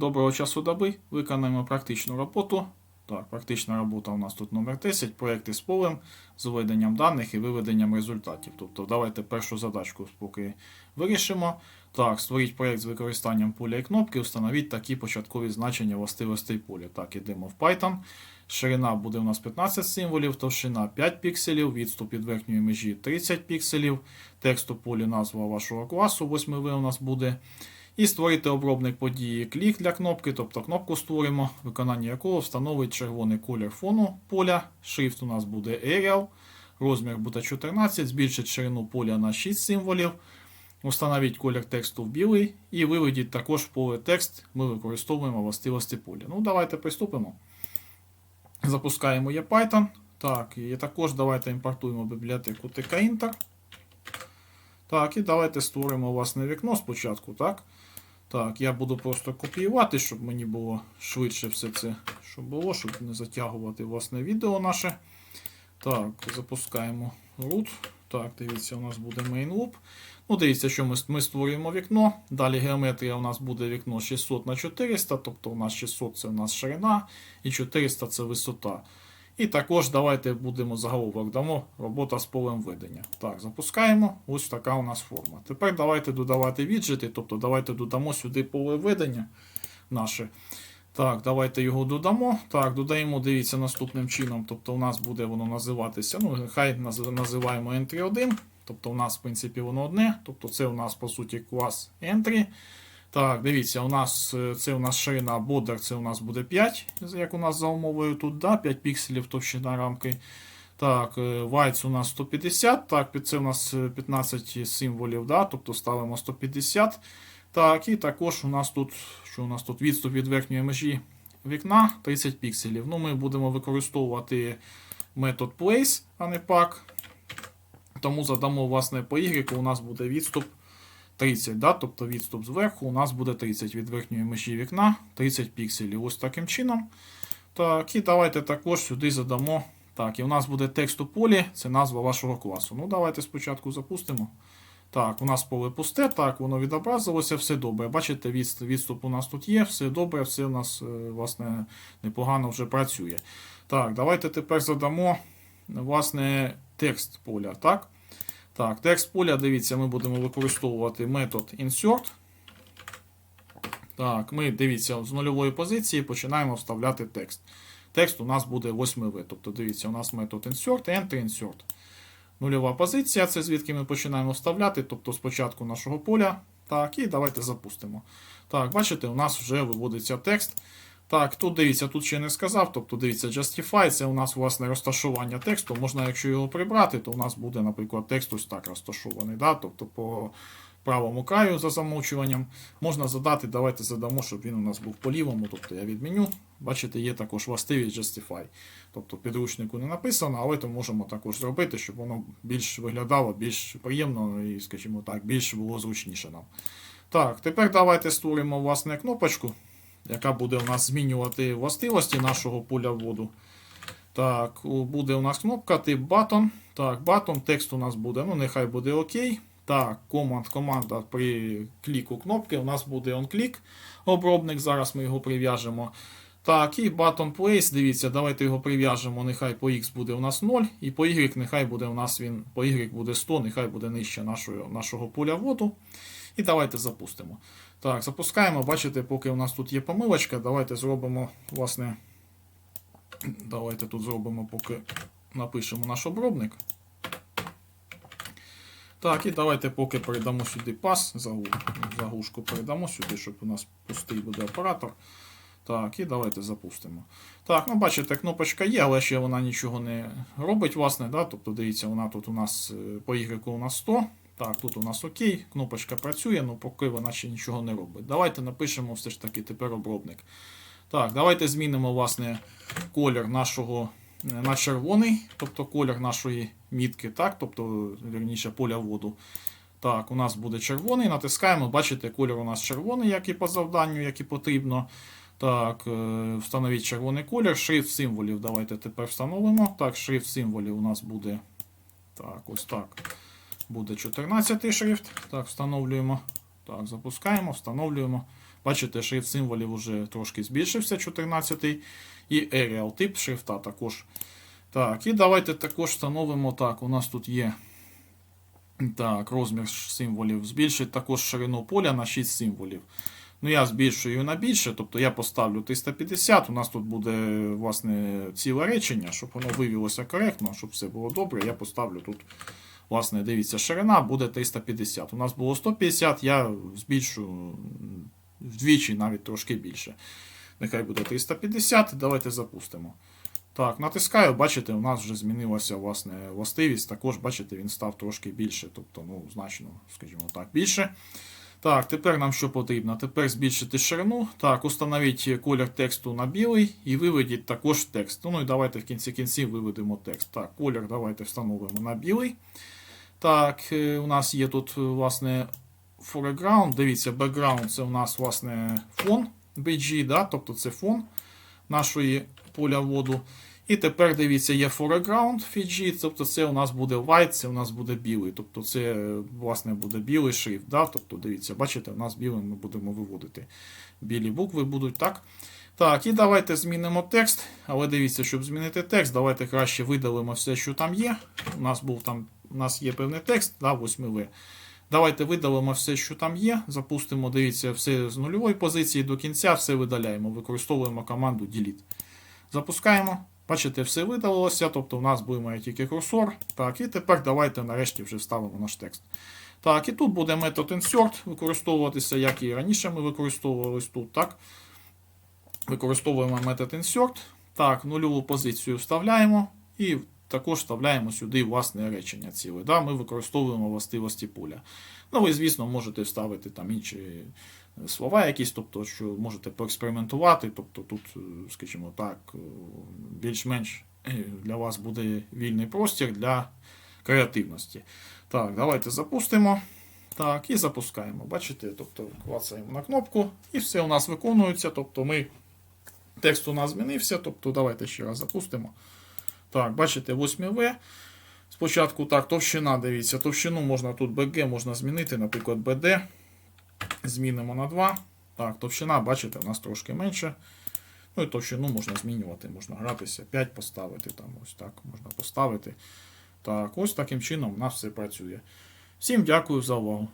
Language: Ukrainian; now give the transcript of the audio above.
Доброго часу доби. Виконаємо практичну роботу. Так, практична робота у нас тут номер 10. Проєкти з полем, з введенням даних і виведенням результатів. Тобто, давайте першу задачку поки вирішимо. Так, створіть проєкт з використанням поля і кнопки, встановіть такі початкові значення властивостей поля. Так, ідемо в Python. Ширина буде у нас 15 символів, товщина 5 пікселів, відступ від верхньої межі 30 пікселів, текст у полі назва вашого класу, 8В у нас буде. І створити обробник події клік для кнопки, тобто кнопку створимо, виконання якого встановить червоний колір фону поля. Шрифт у нас буде Arial, розмір буде 14, збільшить ширину поля на 6 символів. Установіть колір тексту в білий і виведіть також поле текст. Ми використовуємо властивості поля. Ну, давайте приступимо. Запускаємо Python. Так, і також давайте імпортуємо бібліотеку tkinter. Так, і давайте створимо власне вікно спочатку. Так, так я буду просто копіювати, щоб мені було швидше все це, щоб було, щоб не затягувати власне відео наше. Так, запускаємо root. Так, дивіться, у нас буде main loop. Ну, дивіться, що ми, ми створюємо вікно. Далі геометрія у нас буде вікно 600 на 400, тобто у нас 600 це у нас ширина і 400 це висота. І також давайте будемо заголовок дамо робота з полем ведення. Так, запускаємо. Ось така у нас форма. Тепер давайте додавати віджити, тобто давайте додамо сюди поле ведення наше. Так, давайте його додамо. Так, додаємо, дивіться, наступним чином. Тобто у нас буде воно називатися. Ну, хай називаємо entry 1. Тобто у нас, в принципі, воно одне. Тобто це у нас, по суті, клас entry. Так, дивіться, у нас е, це у нас ширина border, це у нас буде 5, як у нас за умовою тут, да, 5 пікселів товщина рамки. Так, е, whites у нас 150, так, це у нас е, 15 символів, да, тобто ставимо 150. Так, і також у нас тут, що у нас тут відступ від верхньої межі вікна 30 пікселів. Ну, ми будемо використовувати метод place, а не pack. Тому задамо, власне, по Y у нас буде відступ 30, да? тобто відступ зверху у нас буде 30 від верхньої межі вікна, 30 пікселів. Ось таким чином. Так, і давайте також сюди задамо. Так, і у нас буде текст у полі, це назва вашого класу. Ну, давайте спочатку запустимо. Так, у нас поле пусте, так, воно відобразилося, все добре. Бачите, відступ у нас тут є, все добре, все у нас, е, власне, непогано вже працює. Так, давайте тепер задамо, власне, текст поля. Так, так текст поля, дивіться, ми будемо використовувати метод insert. Так, ми дивіться, з нульової позиції починаємо вставляти текст. Текст у нас буде 8В. Тобто, дивіться, у нас метод insert, enter insert. Нульова позиція це звідки ми починаємо вставляти, тобто спочатку нашого поля. Так, і давайте запустимо. Так, бачите, у нас вже виводиться текст. Так, тут дивіться, тут ще не сказав. Тобто, дивіться, Justify це у нас власне розташування тексту. Можна, якщо його прибрати, то у нас буде, наприклад, текст ось так розташований. Да? Тобто по правому краю за замовчуванням. Можна задати, давайте задамо, щоб він у нас був по лівому. Тобто я відміню. Бачите, є також властивість Justify. Тобто підручнику не написано, але то можемо також зробити, щоб воно більш виглядало, більш приємно і, скажімо так, більш було зручніше нам. Так, тепер давайте створимо власне кнопочку, яка буде у нас змінювати властивості нашого поля вводу. Так, буде у нас кнопка тип button. Так, button, текст у нас буде, ну нехай буде ОК. Так, команд, команда при кліку кнопки у нас буде onClick обробник. Зараз ми його прив'яжемо. Так, і button place, дивіться, давайте його прив'яжемо. Нехай по X буде у нас 0, і по Y нехай буде у нас він, по Y буде 100, нехай буде нижче нашого, нашого поля вводу. І давайте запустимо. Так, запускаємо. Бачите, поки у нас тут є помилочка, давайте зробимо, власне, давайте тут зробимо, поки напишемо наш обробник. Так, і давайте поки передамо сюди пас, заглушку передамо сюди, щоб у нас пустий буде оператор. Так, і давайте запустимо. Так, ну бачите, кнопочка є, але ще вона нічого не робить, власне. Да? Тобто, дивіться, вона тут у нас е, по Y у нас 100. Так, тут у нас ОК, кнопочка працює, але поки вона ще нічого не робить. Давайте напишемо все ж таки тепер обробник. Так, давайте змінимо власне колір нашого е, на червоний, тобто колір нашої мітки, так, тобто, вірніше, поля вводу. Так, у нас буде червоний. Натискаємо, бачите, колір у нас червоний, як і по завданню, як і потрібно. Так, е, встановіть червоний колір. Шрифт символів. Давайте тепер встановимо. Так, шрифт символів у нас буде. Так, ось так. Буде 14 шрифт. Так, встановлюємо. Так, запускаємо, встановлюємо. Бачите, шрифт символів вже трошки збільшився, 14 і Arial тип шрифта також. Так, і давайте також встановимо так. У нас тут є так, розмір символів збільшить також ширину поля на 6 символів. Ну, я збільшую на більше, тобто я поставлю 350. У нас тут буде власне ціле речення, щоб воно вивілося коректно, щоб все було добре. Я поставлю тут, власне, дивіться, ширина буде 350. У нас було 150, я збільшую вдвічі, навіть трошки більше. Нехай буде 350. Давайте запустимо. Так, натискаю, бачите, у нас вже змінилася власне властивість. Також, бачите, він став трошки більше, тобто, ну, значно, скажімо так, більше. Так, тепер нам що потрібно? Тепер збільшити ширину. Так, установіть колір тексту на білий і виведіть також текст. Ну і давайте в кінці кінців виведемо текст. Так, колір давайте встановимо на білий. Так, е, у нас є тут, е, власне, foreground. Дивіться, background це у нас, власне, фон BG, да? тобто це фон нашої поля вводу. І тепер дивіться, є foreground FG, тобто це у нас буде white, це у нас буде білий. Тобто це е, власне буде білий шрифт. Да? Тобто, дивіться, бачите, у нас білим ми будемо виводити. Білі букви будуть, так? Так, і давайте змінимо текст. Але дивіться, щоб змінити текст, давайте краще видалимо все, що там є. У нас був там, у нас є певний текст, да, 8В. Давайте видалимо все, що там є. Запустимо, дивіться, все з нульової позиції до кінця, все видаляємо. Використовуємо команду delete. Запускаємо. Бачите, все видалилося, тобто у нас буде тільки курсор. Так, і тепер давайте нарешті вже вставимо наш текст. Так, і тут буде метод insert використовуватися, як і раніше ми використовувались тут. так. Використовуємо метод insert. Так, нульову позицію вставляємо і також вставляємо сюди власне речення ціле. Да? Ми використовуємо властивості поля. Ну, ви, звісно, можете вставити там інші слова якісь, тобто, що можете поекспериментувати. Тобто тут, е, скажімо так, е, більш-менш е, для вас буде вільний простір для креативності. Так, давайте запустимо. Так, і запускаємо. Бачите, тобто клацаємо на кнопку, і все у нас виконується. Тобто ми текст у нас змінився. Тобто, давайте ще раз запустимо. Так, бачите, 8В. Спочатку так, товщина, дивіться, товщину можна тут BG можна змінити, наприклад, BD. Змінимо на 2. Так, товщина, бачите, у нас трошки менше. Ну і товщину можна змінювати, можна гратися. 5 поставити, там ось так можна поставити. Так, ось таким чином у нас все працює. Всім дякую за увагу.